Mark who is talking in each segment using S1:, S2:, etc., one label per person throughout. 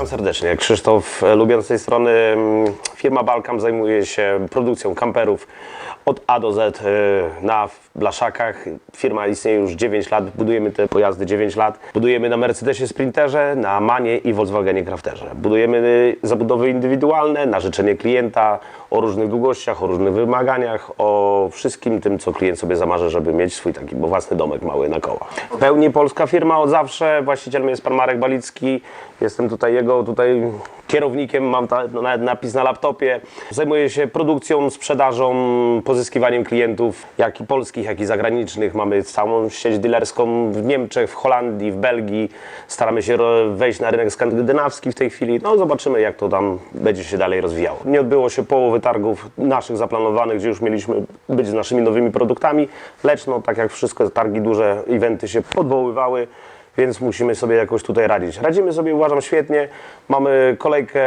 S1: Witam serdecznie. Krzysztof Lubian z tej strony. Mm, Firma Balkam zajmuje się produkcją kamperów od A do Z e, na blaszakach. Firma istnieje już 9 lat, budujemy te pojazdy 9 lat. Budujemy na Mercedesie Sprinterze, na Manie i Volkswagenie Crafterze. Budujemy e, zabudowy indywidualne na życzenie klienta, o różnych długościach, o różnych wymaganiach, o wszystkim tym, co klient sobie zamarzy, żeby mieć swój taki własny domek mały na kołach. W pełni polska firma od zawsze, właścicielem jest pan Marek Balicki, jestem tutaj jego tutaj kierownikiem, mam ta, no, nawet napis na laptopie. Zajmuję się produkcją, sprzedażą, pozyskiwaniem klientów, jak i polskich, jak i zagranicznych. Mamy całą sieć dealerską w Niemczech, w Holandii, w Belgii. Staramy się wejść na rynek skandynawski w tej chwili. No zobaczymy, jak to tam będzie się dalej rozwijało. Nie odbyło się połowy targów naszych zaplanowanych, gdzie już mieliśmy być z naszymi nowymi produktami, lecz no tak jak wszystko, targi duże, eventy się podwoływały więc musimy sobie jakoś tutaj radzić. Radzimy sobie, uważam, świetnie. Mamy kolejkę,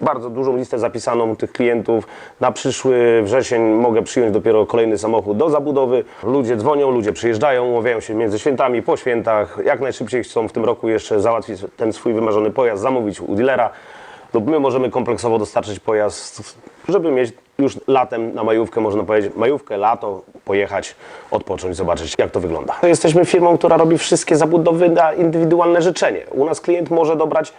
S1: bardzo dużą listę zapisaną tych klientów. Na przyszły wrzesień mogę przyjąć dopiero kolejny samochód do zabudowy. Ludzie dzwonią, ludzie przyjeżdżają, umawiają się między świętami, po świętach. Jak najszybciej chcą w tym roku jeszcze załatwić ten swój wymarzony pojazd, zamówić u dealera lub my możemy kompleksowo dostarczyć pojazd, żeby mieć już latem na majówkę, można powiedzieć, majówkę, lato, pojechać, odpocząć, zobaczyć jak to wygląda. Jesteśmy firmą, która robi wszystkie zabudowy na indywidualne życzenie. U nas klient może dobrać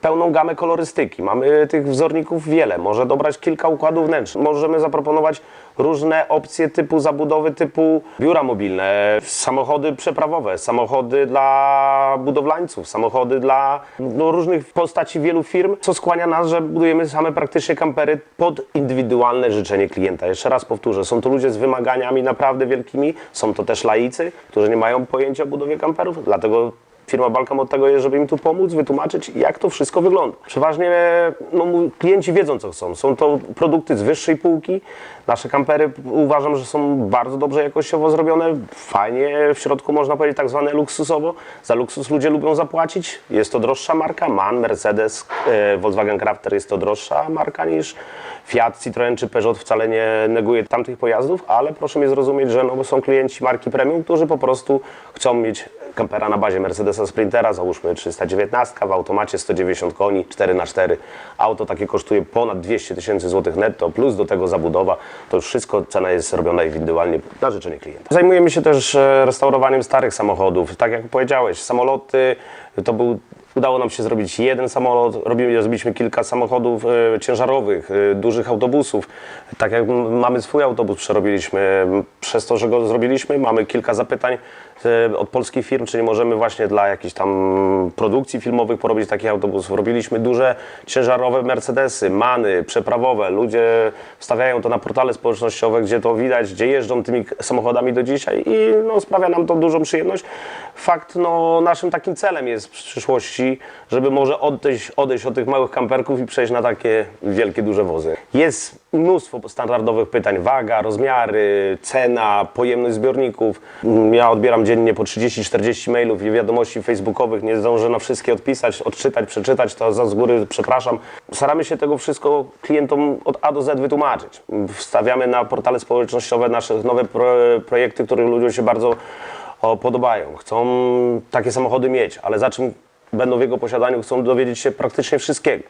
S1: pełną gamę kolorystyki. Mamy tych wzorników wiele, może dobrać kilka układów wnętrz. Możemy zaproponować różne opcje typu zabudowy, typu biura mobilne, samochody przeprawowe, samochody dla budowlańców, samochody dla no, różnych postaci wielu firm, co skłania nas, że budujemy same praktycznie kampery pod indywidualne życzenie klienta. Jeszcze raz powtórzę, są to ludzie z wymaganiami naprawdę wielkimi, są to też laicy, którzy nie mają pojęcia o budowie kamperów, dlatego Firma Balkam od tego jest, żeby im tu pomóc, wytłumaczyć, jak to wszystko wygląda. Przeważnie no, klienci wiedzą, co chcą. Są to produkty z wyższej półki. Nasze kampery uważam, że są bardzo dobrze jakościowo zrobione. Fajnie w środku można powiedzieć tak zwane luksusowo. Za luksus ludzie lubią zapłacić. Jest to droższa marka. MAN, Mercedes, e, Volkswagen Crafter jest to droższa marka niż Fiat, Citroën czy Peugeot wcale nie neguje tamtych pojazdów, ale proszę mnie zrozumieć, że no, są klienci marki premium, którzy po prostu chcą mieć kampera na bazie Mercedesa Sprintera, załóżmy 319 w automacie 190 koni, 4x4. Auto takie kosztuje ponad 200 tysięcy złotych netto, plus do tego zabudowa. To wszystko, cena jest robiona indywidualnie na życzenie klienta. Zajmujemy się też e, restaurowaniem starych samochodów. Tak jak powiedziałeś, samoloty to był Udało nam się zrobić jeden samolot, robili, zrobiliśmy kilka samochodów e, ciężarowych, e, dużych autobusów. Tak jak mamy swój autobus, przerobiliśmy. Przez to, że go zrobiliśmy, mamy kilka zapytań od polskich firm, czy nie możemy właśnie dla jakichś tam produkcji filmowych porobić takich autobusów. Robiliśmy duże ciężarowe Mercedesy, many, przeprawowe. Ludzie wstawiają to na portale społecznościowe, gdzie to widać, gdzie jeżdżą tymi samochodami do dzisiaj i no, sprawia nam to dużą przyjemność. Fakt, no, naszym takim celem jest w przyszłości, żeby może odejść, odejść od tych małych kamperków i przejść na takie wielkie, duże wozy. Jest mnóstwo standardowych pytań, waga, rozmiary, cena, pojemność zbiorników. Ja odbieram dziennie po 30-40 mailów i wiadomości facebookowych, nie zdążę na wszystkie odpisać, odczytać, przeczytać, to za z góry przepraszam. Staramy się tego wszystko klientom od A do Z wytłumaczyć. Wstawiamy na portale społecznościowe nasze nowe pro, projekty, które ludziom się bardzo podobają. Chcą takie samochody mieć, ale za czym będą w jego posiadaniu, chcą dowiedzieć się praktycznie wszystkiego.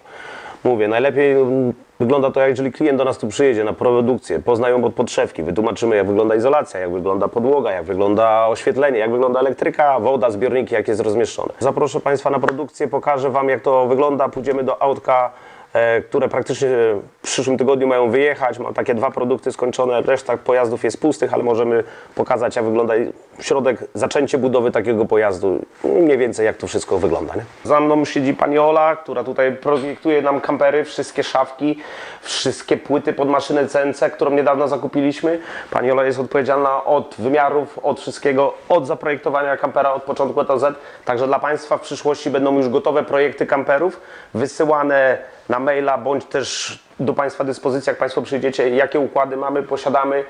S1: Mówię, najlepiej mm, wygląda to, jeżeli klient do nas tu przyjedzie na produkcję, poznają od podszewki, wytłumaczymy, jak wygląda izolacja, jak wygląda podłoga, jak wygląda oświetlenie, jak wygląda elektryka, woda, zbiorniki, jak jest rozmieszczone. Zaproszę Państwa na produkcję, pokażę Wam, jak to wygląda, pójdziemy do autka, e, które praktycznie w przyszłym tygodniu mają wyjechać. Mam takie dwa produkty skończone, reszta pojazdów jest pustych, ale możemy pokazać, jak wygląda środek, zaczęcie budowy takiego pojazdu. Mniej więcej jak to wszystko wygląda. Nie? Za mną siedzi pani Ola, która tutaj projektuje nam kampery, wszystkie szafki, wszystkie płyty pod maszynę CNC, którą niedawno zakupiliśmy. Pani Ola jest odpowiedzialna od wymiarów, od wszystkiego, od zaprojektowania kampera od początku do Z. Także dla Państwa w przyszłości będą już gotowe projekty kamperów, wysyłane na maila, bądź też do Państwa dyspozycji, jak Państwo przyjdziecie, jakie układy mamy, posiadamy,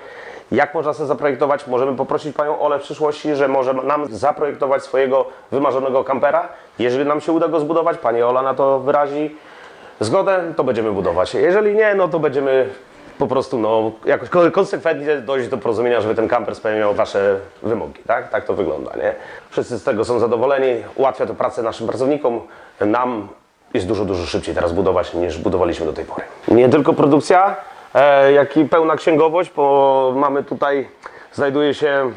S1: jak można sobie zaprojektować. Możemy poprosić Panią Olę w przyszłości, że może nam zaprojektować swojego wymarzonego kampera. Jeżeli nam się uda go zbudować, Pani Ola na to wyrazi zgodę, to będziemy budować. Jeżeli nie, no to będziemy po prostu no, jakoś ko- konsekwentnie dojść do porozumienia, żeby ten kamper spełniał Wasze wymogi. Tak, tak to wygląda, nie? Wszyscy z tego są zadowoleni, ułatwia to pracę naszym pracownikom, nam jest dużo, dużo szybciej teraz budować niż budowaliśmy do tej pory. Nie tylko produkcja, jak i pełna księgowość, bo mamy tutaj, znajduje się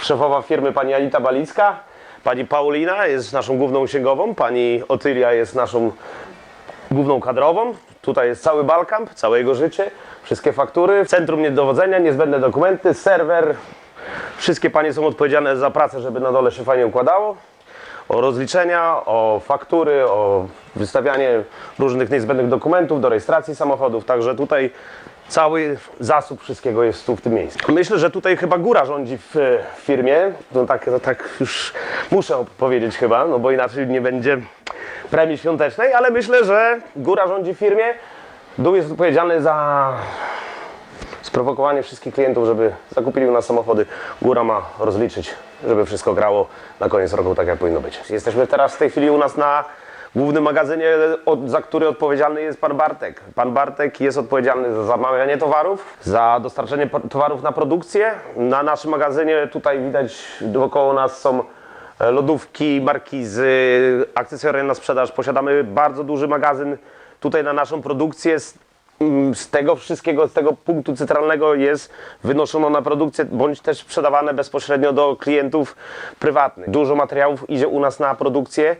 S1: szefowa firmy pani Anita Balicka, pani Paulina jest naszą główną księgową, pani Otylia jest naszą główną kadrową. Tutaj jest cały Balkamp, całe jego życie, wszystkie faktury, centrum niedowodzenia, niezbędne dokumenty, serwer. Wszystkie panie są odpowiedzialne za pracę, żeby na dole się fajnie układało. O rozliczenia, o faktury, o wystawianie różnych niezbędnych dokumentów do rejestracji samochodów. Także tutaj cały zasób wszystkiego jest tu w tym miejscu. Myślę, że tutaj chyba góra rządzi w, w firmie. No tak, tak już muszę powiedzieć chyba, no bo inaczej nie będzie premii świątecznej, ale myślę, że góra rządzi w firmie. Dół jest odpowiedzialny za sprowokowanie wszystkich klientów, żeby zakupili u nas samochody. Góra ma rozliczyć, żeby wszystko grało na koniec roku tak, jak powinno być. Jesteśmy teraz w tej chwili u nas na głównym magazynie, za który odpowiedzialny jest pan Bartek. Pan Bartek jest odpowiedzialny za zamawianie towarów, za dostarczenie towarów na produkcję. Na naszym magazynie tutaj widać dookoła nas są e, lodówki, markizy, akcesoria na sprzedaż. Posiadamy bardzo duży magazyn tutaj na naszą produkcję. Z, mm, z tego wszystkiego, z tego punktu centralnego jest wynoszono na produkcję, bądź też sprzedawane bezpośrednio do klientów prywatnych. Dużo materiałów idzie u nas na produkcję.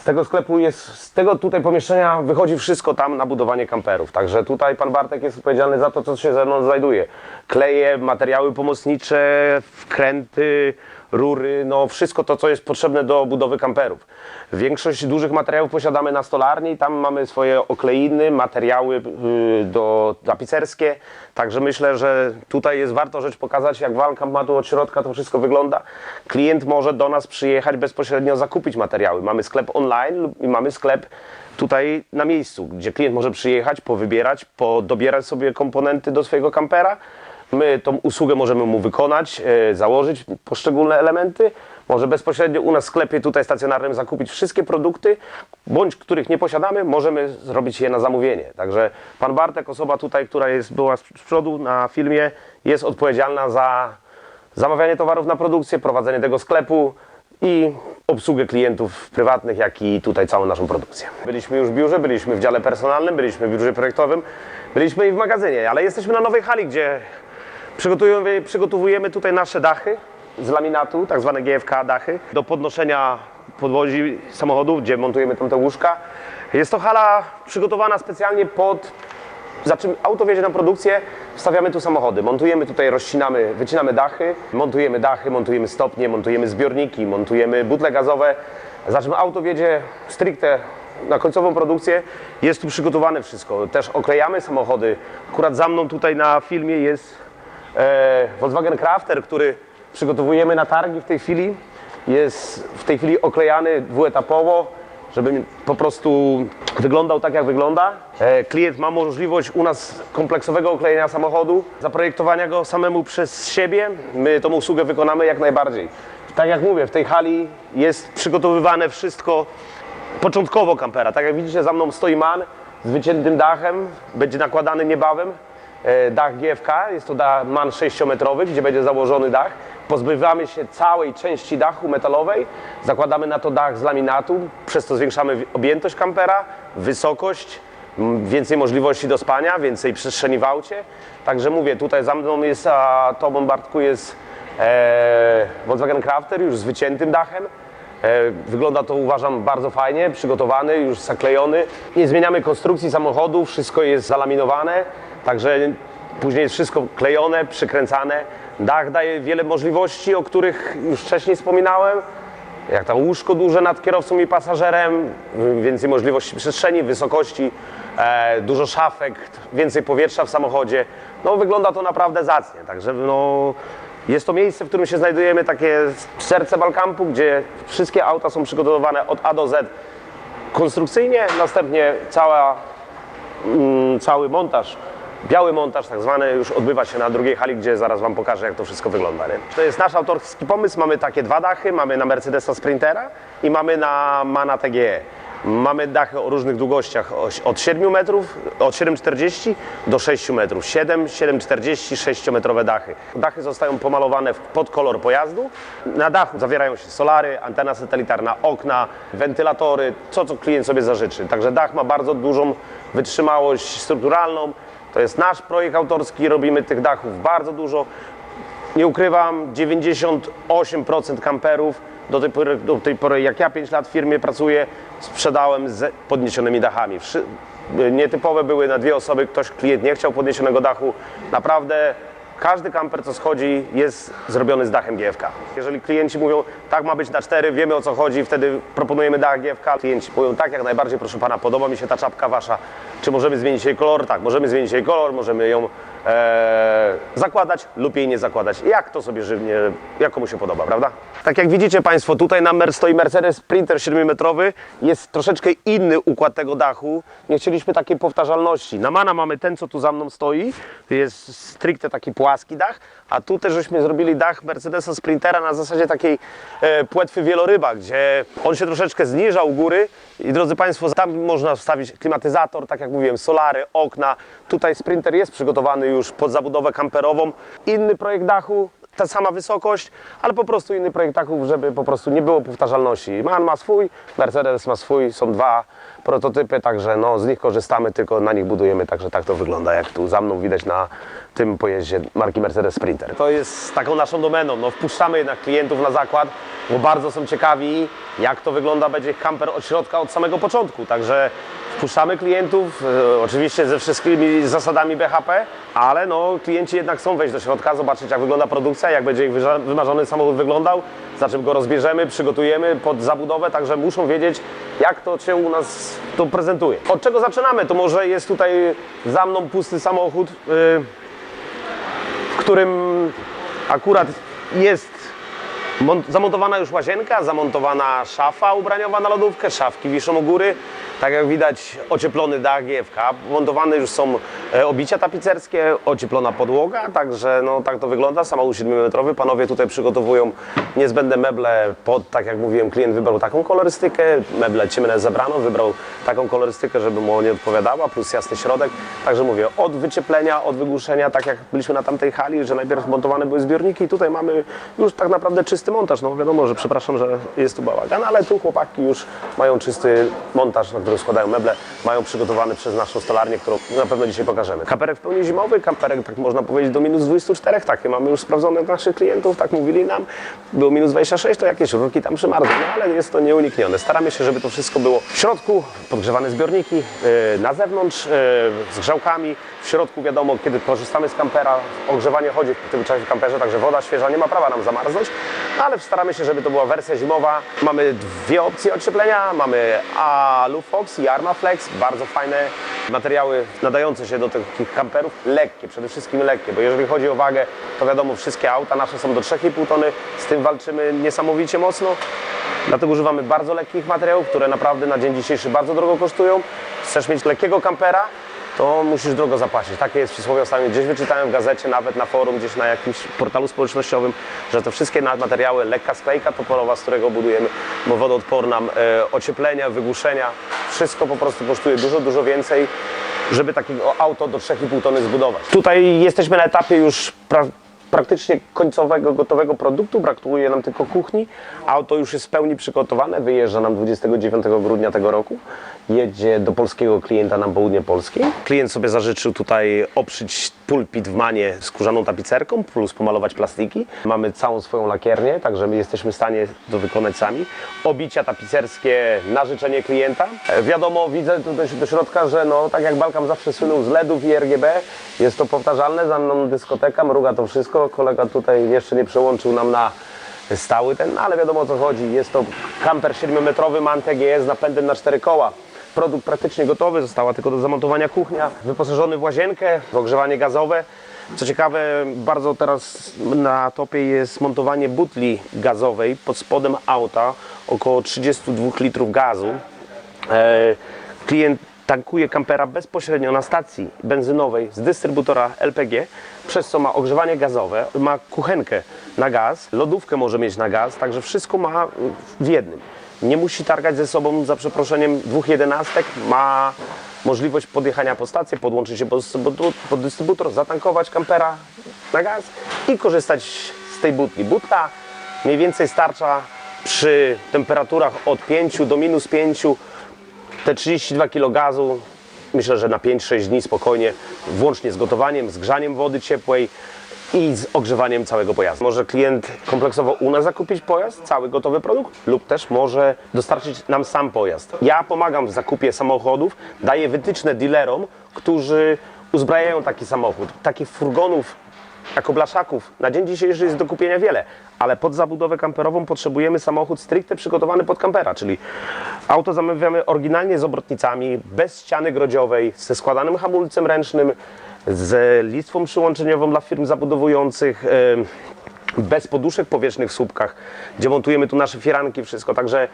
S1: Z tego sklepu jest, z tego tutaj pomieszczenia wychodzi wszystko tam na budowanie kamperów. Także tutaj pan Bartek jest odpowiedzialny za to, co się ze mną znajduje. Kleje, materiały pomocnicze, wkręty, rury, no wszystko to, co jest potrzebne do budowy kamperów. Większość dużych materiałów posiadamy na stolarni, tam mamy swoje okleiny, materiały y, do tapicerskie, także myślę, że tutaj jest warto rzecz pokazać, jak Walkamp ma tu od środka to wszystko wygląda. Klient może do nas przyjechać bezpośrednio zakupić materiały. Mamy sklep online i mamy sklep tutaj na miejscu, gdzie klient może przyjechać, powybierać, podobierać sobie komponenty do swojego kampera. My tą usługę możemy mu wykonać, e, założyć poszczególne elementy. Może bezpośrednio u nas w sklepie tutaj stacjonarnym zakupić wszystkie produkty, bądź których nie posiadamy, możemy zrobić je na zamówienie. Także pan Bartek, osoba tutaj, która jest, była z przodu na filmie, jest odpowiedzialna za zamawianie towarów na produkcję, prowadzenie tego sklepu i obsługę klientów prywatnych, jak i tutaj całą naszą produkcję. Byliśmy już w biurze, byliśmy w dziale personalnym, byliśmy w biurze projektowym, byliśmy i w magazynie, ale jesteśmy na nowej hali, gdzie przygotowujemy, przygotowujemy tutaj nasze dachy z laminatu, tak zwane GFK dachy, do podnoszenia podwozi samochodów, gdzie montujemy tam te łóżka. Jest to hala przygotowana specjalnie pod za czym auto wjedzie na produkcję, wstawiamy tu samochody. Montujemy tutaj, rozcinamy, wycinamy dachy, montujemy dachy, montujemy stopnie, montujemy zbiorniki, montujemy butle gazowe. Za czym auto wjedzie stricte na końcową produkcję. Jest tu przygotowane wszystko. Też oklejamy samochody. Akurat za mną tutaj na filmie jest Volkswagen Crafter, który przygotowujemy na targi w tej chwili. Jest w tej chwili oklejany dwuetapowo żeby po prostu wyglądał tak, jak wygląda. E, Klient ma możliwość u nas kompleksowego oklejenia samochodu, zaprojektowania go samemu przez siebie. My tą usługę wykonamy jak najbardziej. Tak jak mówię, w tej hali jest przygotowywane wszystko początkowo kampera. Tak jak widzicie, za mną stoi man z wyciętym dachem, będzie nakładany niebawem. E, Dach GFK, jest to da- man 6-metrowy, gdzie będzie założony dach. Pozbywamy się całej części dachu metalowej, zakładamy na to dach z laminatu, przez to zwiększamy wi- objętość kampera, wysokość, więcej możliwości do spania, więcej przestrzeni w aucie. Także mówię, tutaj za mną jest, a tobą Bartku jest e, Volkswagen Crafter już z wyciętym dachem. E, Wygląda to uważam bardzo fajnie, przygotowany, już zaklejony. Nie zmieniamy konstrukcji samochodu, wszystko jest zalaminowane, także później jest wszystko klejone, przykręcane. Dach daje wiele możliwości, o których już wcześniej wspominałem. Jak tam łóżko duże nad kierowcą i pasażerem, więcej możliwości przestrzeni, wysokości, e, dużo szafek, więcej powietrza w samochodzie. No wygląda to naprawdę zacnie, także no, jest to miejsce, w którym się znajdujemy, takie serce Balkampu, gdzie wszystkie auta są przygotowane od A do Z konstrukcyjnie, następnie cała, mm, cały montaż, biały montaż tak zwany już odbywa się na drugiej hali, gdzie zaraz Wam pokażę jak to wszystko wygląda. Nie? To jest nasz autorski pomysł, mamy takie dwa dachy, mamy na Mercedesa Sprintera i mamy na Mana TGE. Mamy dachy o różnych długościach oś- od 7 metrów, od 7,40 do 6 metrów. 7, 7,40, 6-metrowe dachy. Dachy zostają pomalowane pod kolor pojazdu. Na dachu zawierają się solary, antena satelitarna, okna, wentylatory, co co klient sobie zażyczy. Także dach ma bardzo dużą wytrzymałość strukturalną. To jest nasz projekt autorski, robimy tych dachów bardzo dużo. Nie ukrywam, 98% kamperów do tej, pory, do tej pory, jak ja 5 lat w firmie pracuję, sprzedałem z podniesionymi dachami. Nietypowe były na dwie osoby, ktoś klient nie chciał podniesionego dachu. Naprawdę każdy kamper, co schodzi, jest zrobiony z dachem GFK. Jeżeli klienci mówią, tak ma być na cztery, wiemy o co chodzi, wtedy proponujemy dach GFK. Klienci mówią, tak jak najbardziej, proszę pana, podoba mi się ta czapka wasza. Czy możemy zmienić jej kolor? Tak, możemy zmienić jej kolor, możemy ją e, zakładać lub jej nie zakładać. Jak to sobie żywnie, jak komu się podoba, prawda? Tak jak widzicie Państwo, tutaj na mer stoi Mercedes Sprinter 7-metrowy. Jest troszeczkę inny układ tego dachu. Nie chcieliśmy takiej powtarzalności. Na Mana mamy ten, co tu za mną stoi. To jest stricte taki płaski dach. A tu też żeśmy zrobili dach Mercedesa Sprintera na zasadzie takiej e, płetwy wieloryba, gdzie on się troszeczkę zniża u góry. I drodzy Państwo, tam można wstawić klimatyzator, tak jak mówiłem, solary, okna. Tutaj Sprinter jest przygotowany już pod zabudowę kamperową. Inny projekt dachu, ta sama wysokość, ale po prostu inny projekt dachu, żeby po prostu nie było powtarzalności. Man ma swój, Mercedes ma swój, są dwa prototypy, także no, z nich korzystamy, tylko na nich budujemy, także tak to wygląda, jak tu za mną widać na tym pojeździe marki Mercedes Sprinter. To jest taką naszą domeną, no, wpuszczamy jednak klientów na zakład, bo bardzo są ciekawi, jak to wygląda będzie kamper od środka, od samego początku, także wpuszczamy klientów, e, oczywiście ze wszystkimi zasadami BHP, ale no, klienci jednak chcą wejść do środka, zobaczyć jak wygląda produkcja, jak będzie ich wymarzony samochód wyglądał, za czym go rozbierzemy, przygotujemy pod zabudowę, także muszą wiedzieć jak to się u nas to prezentuje. Od czego zaczynamy? To może jest tutaj za mną pusty samochód, y, w którym akurat jest zamontowana już łazienka, zamontowana szafa ubraniowa na lodówkę, szafki wiszą u góry. Tak jak widać ocieplony dach GFK, montowane już są e, obicia tapicerskie, ocieplona podłoga, także no, tak to wygląda, samochód 7-metrowy. Panowie tutaj przygotowują niezbędne meble pod, tak jak mówiłem, klient wybrał taką kolorystykę, meble ciemne zebrano, wybrał taką kolorystykę, żeby mu nie odpowiadała, plus jasny środek. Także mówię, od wycieplenia, od wygłuszenia, tak jak byliśmy na tamtej hali, że najpierw montowane były zbiorniki, tutaj mamy już tak naprawdę czysty montaż. No wiadomo, że przepraszam, że jest tu bałagan, ale tu chłopaki już mają czysty montaż, na którym składają meble, mają przygotowany przez naszą stolarnię, którą na pewno dzisiaj pokażemy. Kamperek w pełni zimowy, kamperek, tak można powiedzieć, do minus 24, takie mamy już sprawdzone naszych klientów, tak mówili nam. Było minus 26, to jakieś rurki tam przymarzły, no ale jest to nieuniknione. Staramy się, żeby to wszystko było w środku, podgrzewane zbiorniki, yy, na zewnątrz, yy, z grzałkami, w środku wiadomo, kiedy korzystamy z kampera, ogrzewanie chodzi w tym czasie w kamperze, także woda świeża nie ma prawa nam zamarznąć, ale staramy się, żeby to była wersja zimowa. Mamy dwie opcje ocieplenia, mamy Alufox i Armaflex, bardzo fajne materiały nadające się do takich kamperów, lekkie, przede wszystkim lekkie, bo jeżeli chodzi o wagę, to wiadomo, wszystkie auta nasze są do 3,5 tony, z tym walczymy niesamowicie mocno, dlatego używamy bardzo lekkich materiałów, które naprawdę na dzień dzisiejszy bardzo drogo kosztują. Chcesz mieć lekkiego kampera, to musisz drogo zapłacić. Takie jest przysłowie ostatnio. Gdzieś wyczytałem w gazecie, nawet na forum, gdzieś na jakimś portalu społecznościowym, że te wszystkie materiały, lekka sklejka toporowa, z którego budujemy, bo wodoodporna, e, ocieplenia, wygłuszenia, wszystko po prostu kosztuje dużo, dużo więcej, żeby takiego auto do 3,5 tony zbudować. Tutaj jesteśmy na etapie już pra praktycznie końcowego, gotowego produktu, brakuje nam tylko kuchni. Auto już jest w pełni przygotowane, wyjeżdża nam 29 grudnia tego roku. Jedzie do polskiego klienta na południe Polski. Klient sobie zażyczył tutaj oprzyć pulpit w manie skórzaną tapicerką, plus pomalować plastiki. Mamy całą swoją lakiernię, także my jesteśmy w stanie to wykonać sami. Obicia tapicerskie na życzenie klienta. E, Wiadomo, widzę tutaj do środka, że no, tak jak Balkam zawsze słynął z LEDów i RGB, jest to powtarzalne, za mną dyskoteka, mruga to wszystko. Kolega tutaj jeszcze nie przełączył nam na stały ten, no ale wiadomo o co chodzi. Jest to kamper 7-metrowy MAN z napędem na 4 koła. Produkt praktycznie gotowy, została tylko do zamontowania kuchnia, wyposażony w łazienkę, w ogrzewanie gazowe. Co ciekawe, bardzo teraz na topie jest montowanie butli gazowej pod spodem auta, około 32 litrów gazu. E, Klient tankuje kampera bezpośrednio na stacji benzynowej z dystrybutora LPG, przez co ma ogrzewanie gazowe, ma kuchenkę na gaz, lodówkę może mieć na gaz, także wszystko ma w jednym. nie musi targać ze sobą za przeproszeniem dwóch jedenastek, ma możliwość podjechania po stację, podłączyć się pod dystrybutor, zatankować kampera na gaz i korzystać z tej budki. Budka mniej więcej starcza przy temperaturach od 5 do minus 5 te 32 kg gazu myślę, że na 5-6 dni spokojnie, włącznie z gotowaniem, z grzaniem wody ciepłej i z ogrzewaniem całego pojazdu. Może klient kompleksowo u nas zakupić pojazd, cały gotowy produkt, lub też może dostarczyć nam sam pojazd. Ja pomagam w zakupie samochodów, daję wytyczne dealerom, którzy uzbrajają taki samochód. Takich furgonów jako blaszaków na dzień dzisiejszy jest do kupienia wiele, ale pod zabudowę kamperową potrzebujemy samochód stricte przygotowany pod kampera, czyli auto zamawiamy oryginalnie z obrotnicami, bez ściany grodziowej, ze składanym hamulcem ręcznym, z listwą przyłączeniową dla firm zabudowujących, bez poduszek powietrznych w słupkach, gdzie montujemy tu nasze firanki, wszystko, także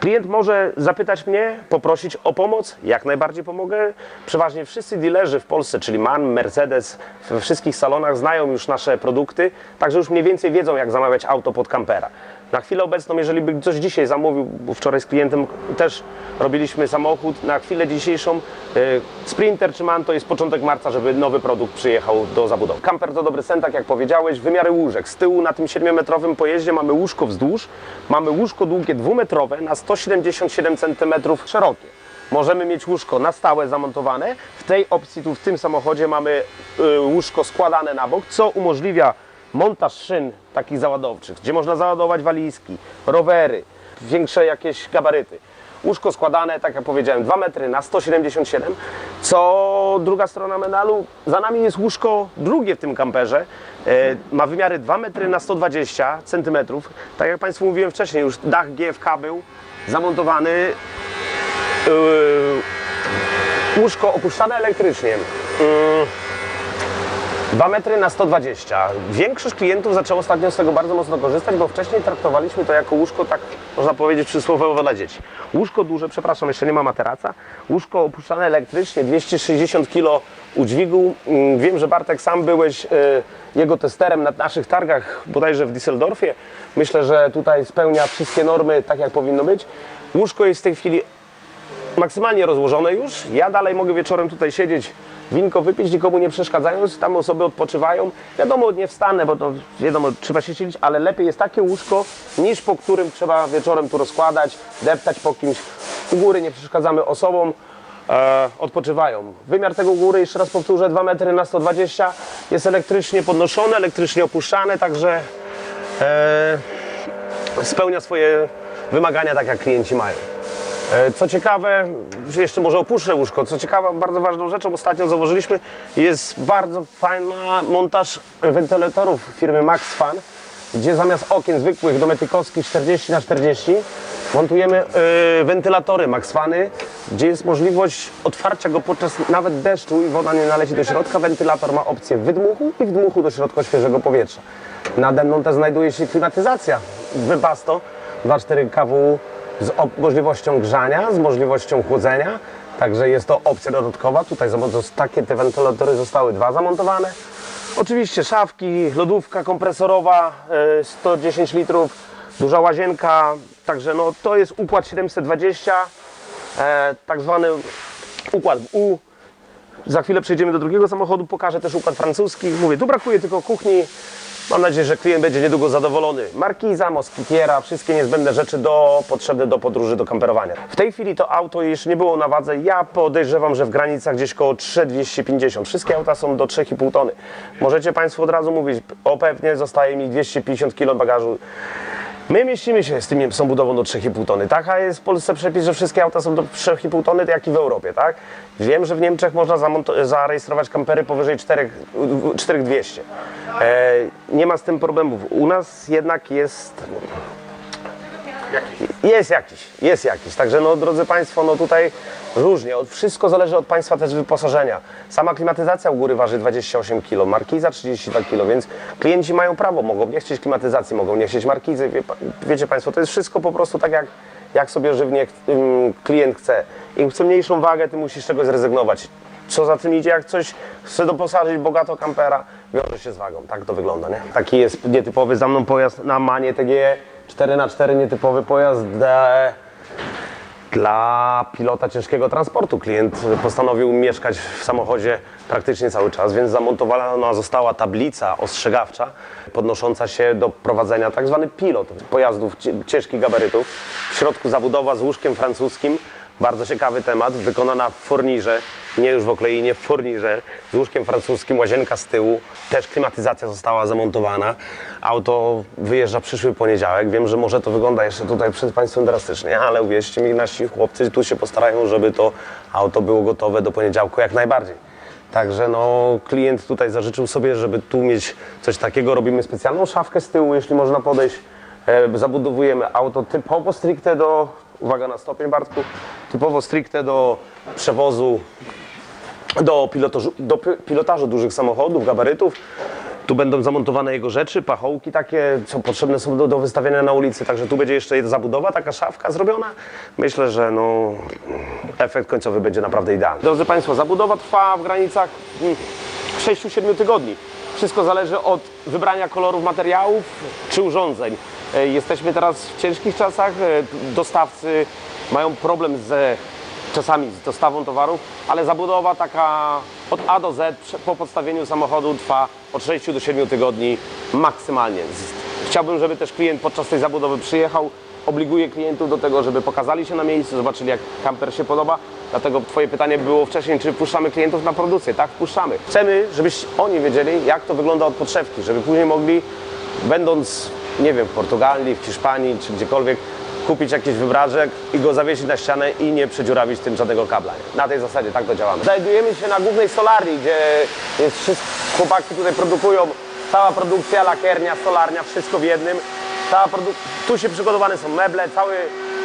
S1: Klient może zapytać mnie, poprosić o pomoc, jak najbardziej pomogę. Przeważnie wszyscy dealerzy w Polsce, czyli MAN, Mercedes, we wszystkich salonach znają już nasze produkty, także już mniej więcej wiedzą, jak zamawiać auto pod kampera. Na chwilę obecną, jeżeli by coś dzisiaj zamówił, bo wczoraj z klientem też robiliśmy samochód, na chwilę dzisiejszą e, Sprinter czy MAN to jest początek marca, żeby nowy produkt przyjechał do zabudowy. Kamper to dobry sen, tak jak powiedziałeś, wymiary łóżek. Z tyłu na tym 7-metrowym pojeździe mamy łóżko wzdłuż, mamy łóżko długie dwumetrowe na 177 cm szerokie. Możemy mieć łóżko na stałe zamontowane. W tej opcji tu w tym samochodzie mamy y, łóżko składane na bok, co umożliwia montaż szyn takich załadowczych, gdzie można załadować walizki, rowery, większe jakieś gabaryty. Łóżko składane, tak jak powiedziałem, 2 metry na 177, co druga strona medalu. Za nami jest łóżko drugie w tym kamperze. E, ma wymiary 2 metry na 120 cm. Tak jak Państwu mówiłem wcześniej, już dach GFK był zamontowany. Yy, łóżko opuszczane elektrycznie. Yy, 2 metry na 120. Większość klientów zaczęło ostatnio z tego bardzo mocno korzystać, bo wcześniej traktowaliśmy to jako łóżko, tak można powiedzieć przysłowiowo dla dzieci. Łóżko duże, przepraszam, jeszcze nie ma materaca. Łóżko opuszczane elektrycznie, 260 kg udźwigu. Wiem, że Bartek sam byłeś e, jego testerem na naszych targach, bodajże w Düsseldorfie. Myślę, że tutaj spełnia wszystkie normy tak, jak powinno być. Łóżko jest w tej chwili maksymalnie rozłożone już. Ja dalej mogę wieczorem tutaj siedzieć, winko wypić, nikomu nie przeszkadzając. Tam osoby odpoczywają. Wiadomo, nie wstanę, bo to wiadomo, trzeba się siedzieć, ale lepiej jest takie łóżko, niż po którym trzeba wieczorem tu rozkładać, deptać po kimś. U góry nie przeszkadzamy osobom. E, odpoczywają. Wymiar tego góry, jeszcze raz powtórzę, 2 metry na 120 jest elektrycznie podnoszony, elektrycznie opuszczany, także e, spełnia swoje wymagania tak jak klienci mają. E, Co ciekawe, jeszcze może opuszczę łóżko. Co ciekawe, bardzo ważną rzeczą ostatnio założyliśmy jest bardzo fajna montaż wentylatorów firmy MaxFan, gdzie zamiast okien zwykłych dometykowskich 40 na 40 montujemy e, wentylatory MaxFany, gdzie jest możliwość otwarcia go podczas nawet deszczu i woda nie naleci do środka. Wentylator ma opcję wydmuchu i wdmuchu do środka świeżego powietrza. Nade mną też znajduje się klimatyzacja Webasto 2.4 kW z możliwością grzania, z możliwością chłodzenia. Także jest to opcja dodatkowa. Tutaj zobacz, takie te wentylatory zostały dwa zamontowane. Oczywiście szafki, lodówka kompresorowa e, 110 litrów, duża łazienka. Także no, to jest układ 720, e, tak zwany układ U. Za chwilę przejdziemy do drugiego samochodu, pokażę też układ francuski. Mówię, tu brakuje tylko kuchni. Mam nadzieję, że klient będzie niedługo zadowolony. Markiza, moskitiera, wszystkie niezbędne rzeczy do, potrzebne do podróży, do kamperowania. W tej chwili to auto jeszcze nie było na wadze. Ja podejrzewam, że w granicach gdzieś koło 3250. Wszystkie auta są do 3,5 tony. Możecie Państwo od razu mówić, o pewnie zostaje mi 250 kg bagażu. My mieścimy się z tym tą budową do 3,5 tony. Taka jest w Polsce przepis, że wszystkie auta są do 3,5 tony, jak i w Europie, tak? Wiem, że w Niemczech można zarejestrować kampery powyżej 4, 4200. E, nie ma z tym problemów. U nas jednak jest jest jakiś, jest jakiś. Także no, drodzy Państwo, no tutaj różnie. Wszystko zależy od Państwa też wyposażenia. Sama klimatyzacja u góry waży 28 kg, markiza 32 kg, więc klienci mają prawo, mogą nie chcieć klimatyzacji, mogą nie chcieć markizy. Wie, wiecie Państwo, to jest wszystko po prostu tak jak, jak sobie żywnie klient chce. Im chce mniejszą wagę, tym musisz czegoś zrezygnować. Co za tym idzie, jak coś chce doposażyć bogato kampera, wiąże się z wagą. Tak to wygląda, nie? Taki jest nietypowy za mną pojazd na Manie TGE 4x4 nietypowy pojazd D dla pilota ciężkiego transportu. Klient postanowił mieszkać w samochodzie praktycznie cały czas, więc zamontowana została tablica ostrzegawcza podnosząca się do prowadzenia tak zwany pilot pojazdów ciężkich gabarytów. W środku zabudowa z łóżkiem francuskim. Bardzo ciekawy temat, wykonana w fornirze, nie już w okleinie, w fornirze, z łóżkiem francuskim, łazienka z tyłu, też klimatyzacja została zamontowana. Auto wyjeżdża przyszły poniedziałek. Wiem, że może to wygląda jeszcze tutaj przed Państwem drastycznie, ale uwierzcie mi, nasi chłopcy tu się postarają, żeby to auto było gotowe do poniedziałku jak najbardziej. Także no, klient tutaj zażyczył sobie, żeby tu mieć coś takiego. Robimy specjalną szafkę z tyłu, jeśli można podejść. E, zabudowujemy auto typowo stricte do, uwaga na stopień Bartku, typowo stricte do przewozu, do, pilotażu, do pi- pilotażu dużych samochodów, gabarytów. Tu będą zamontowane jego rzeczy, pachołki takie, co potrzebne są do, do wystawiania na ulicy. Także tu będzie jeszcze zabudowa, taka szafka zrobiona. Myślę, że no, efekt końcowy będzie naprawdę idealny. Drodzy Państwo, zabudowa trwa w granicach mm, 6-7 tygodni. Wszystko zależy od wybrania kolorów materiałów czy urządzeń. E, Jesteśmy teraz w ciężkich czasach. e, Dostawcy mają problem ze czasami z dostawą towarów, ale zabudowa taka od A do Z po podstawieniu samochodu trwa od 6 do 7 tygodni maksymalnie. Z- Chciałbym, żeby też klient podczas tej zabudowy przyjechał, obliguję klientów do tego, żeby pokazali się na miejscu, zobaczyli jak kamper się podoba. Dlatego Twoje pytanie było wcześniej, czy wpuszczamy klientów na produkcję. Tak, wpuszczamy. Chcemy, żebyś oni wiedzieli, jak to wygląda od podszewki, żeby później mogli, będąc, nie wiem, w Portugalii, w Hiszpanii czy gdziekolwiek, kupić jakiś wybrażek i go zawiesić na ścianę i nie przedziurawić tym żadnego kabla. Na tej zasadzie tak to działamy. Znajdujemy się na głównej solarni, gdzie jest wszystko, chłopaki tutaj produkują cała produkcja, lakiernia, solarnia, wszystko w jednym. Cała tu się przygotowane są meble, cały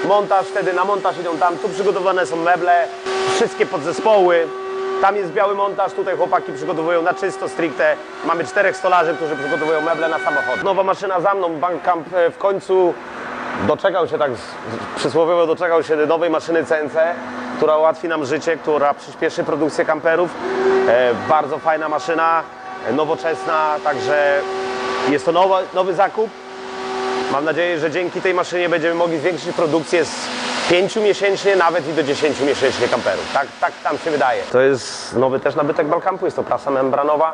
S1: montaż, wtedy na montaż idą tam, tu przygotowane są meble, wszystkie podzespoły. Tam jest biały montaż, tutaj chłopaki przygotowują na czysto, stricte. Mamy czterech stolarzy, którzy przygotowują meble na samochód. Nowa maszyna za mną, Bankcamp e, w końcu doczekał się tak, przysłowiowo doczekał się nowej maszyny CNC, która ułatwi nam życie, która przyspieszy produkcję kamperów. E, bardzo fajna maszyna, e, nowoczesna, także jest to nowa, nowy zakup. Mam nadzieję, że dzięki tej maszynie będziemy mogli zwiększyć produkcję z 5 miesięcznie nawet i do 10 miesięcznie kamperów. Tak, tak tam się wydaje. To jest nowy też nabytek Balkampu, jest to prasa membranowa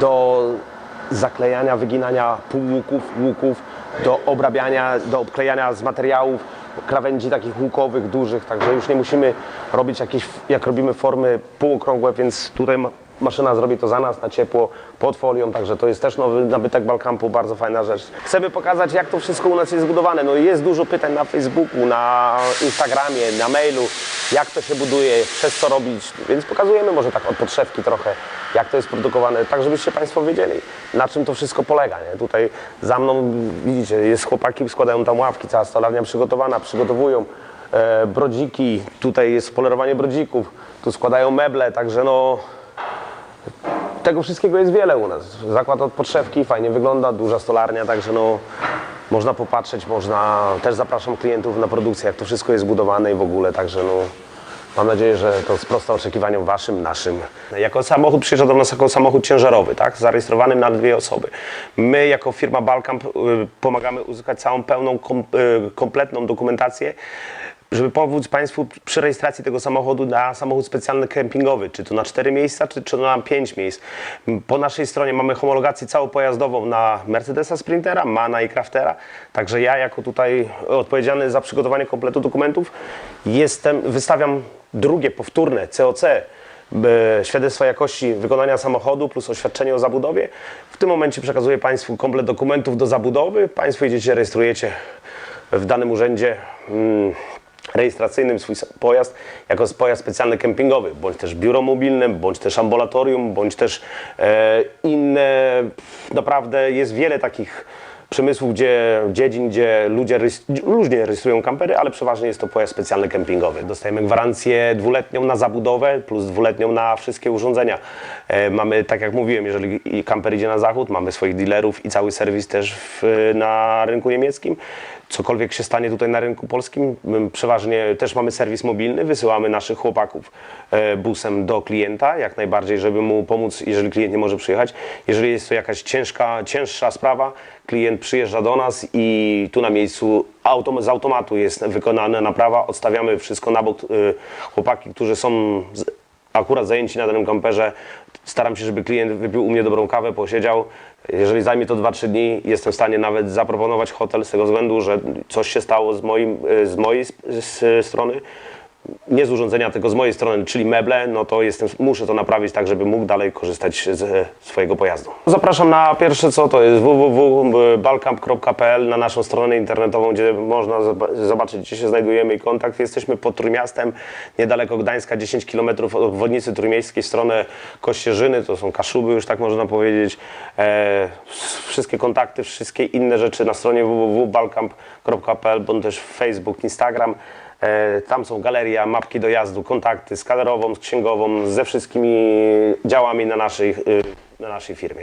S1: do zaklejania, wyginania półłuków, łuków, do obrabiania, do obklejania z materiałów krawędzi takich łukowych, dużych, także już nie musimy robić jakieś, jak robimy formy półokrągłe, więc tutaj maszyna zrobi to za nas na ciepło, pod folią, także to jest też nowy nabytek Balkampu, bardzo fajna rzecz. Chcemy pokazać, jak to wszystko u nas jest zbudowane. No jest dużo pytań na Facebooku, na Instagramie, na mailu, jak to się buduje, przez co robić, więc pokazujemy może tak od podszewki trochę, jak to jest produkowane, tak żebyście Państwo wiedzieli, na czym to wszystko polega. Nie? Tutaj za mną, widzicie, jest chłopaki, składają tam ławki, cała stolarnia przygotowana, przygotowują e, brodziki, tutaj jest polerowanie brodzików, tu składają meble, także no tego wszystkiego jest wiele u nas. Zakład od podszewki fajnie wygląda, duża stolarnia, także no można popatrzeć, można, też zapraszam klientów na produkcję, jak to wszystko jest zbudowane i w ogóle, także no mam nadzieję, że to sprosta oczekiwaniom waszym, naszym. Jako samochód przyjeżdża do nas jako samochód ciężarowy, tak, zarejestrowany na dwie osoby. My jako firma Balkamp y, pomagamy uzyskać całą pełną, y, kompletną dokumentację żeby pomóc Państwu przy rejestracji tego samochodu na samochód specjalny kempingowy, czy to na 4 miejsca, czy, czy na 5 miejsc. Po naszej stronie mamy homologację całopojazdową na Mercedesa Sprintera, Mana i Craftera, także ja jako tutaj odpowiedzialny za przygotowanie kompletu dokumentów jestem, wystawiam drugie, powtórne COC, e, świadectwa jakości wykonania samochodu plus oświadczenie o zabudowie. W tym momencie przekazuję Państwu komplet dokumentów do zabudowy. Państwo idziecie, rejestrujecie w danym urzędzie mm, rejestracyjnym swój pojazd jako pojazd specjalny kempingowy, bądź też biuro mobilne, bądź też ambulatorium, bądź też e, inne. Naprawdę jest wiele takich przemysłów, gdzie, dziedzin, gdzie ludzie różnie rejestrują kampery, ale przeważnie jest to pojazd specjalny kempingowy. Dostajemy gwarancję dwuletnią na zabudowę plus dwuletnią na wszystkie urządzenia. E, mamy, tak jak mówiłem, jeżeli kamper idzie na zachód, mamy swoich dealerów i cały serwis też w, na rynku niemieckim. Cokolwiek się stanie tutaj na rynku polskim, przeważnie też mamy serwis mobilny, wysyłamy naszych chłopaków e, busem do klienta, jak najbardziej, żeby mu pomóc, jeżeli klient nie może przyjechać. Jeżeli jest to jakaś ciężka, cięższa sprawa, klient przyjeżdża do nas i tu na miejscu autom, z automatu jest wykonana naprawa, odstawiamy wszystko na bok. Y, Chłopaki, którzy są akurat zajęci na danym kamperze, staram się, żeby klient wypił u mnie dobrą kawę, posiedział. Jeżeli zajmie to 2-3 dni, jestem w stanie nawet zaproponować hotel z tego względu, że coś się stało z, moim, z mojej strony nie z urządzenia, tylko z mojej strony, czyli meble, no to jestem, muszę to naprawić tak, żeby mógł dalej korzystać z e, swojego pojazdu. Zapraszam na pierwsze co, to jest www.balkamp.pl na naszą stronę internetową, gdzie można zob- zobaczyć, gdzie się znajdujemy i kontakt. Jesteśmy pod Trójmiastem, niedaleko Gdańska, 10 km od obwodnicy trójmiejskiej, stronę Kościerzyny, to są Kaszuby już tak można powiedzieć. E, wszystkie kontakty, wszystkie inne rzeczy na stronie www.balkamp.pl, bądź też Facebook, Instagram. E, Tam są galeria, mapki dojazdu, kontakty z kaderową, z księgową, ze wszystkimi działami na naszej, y, na naszej firmie.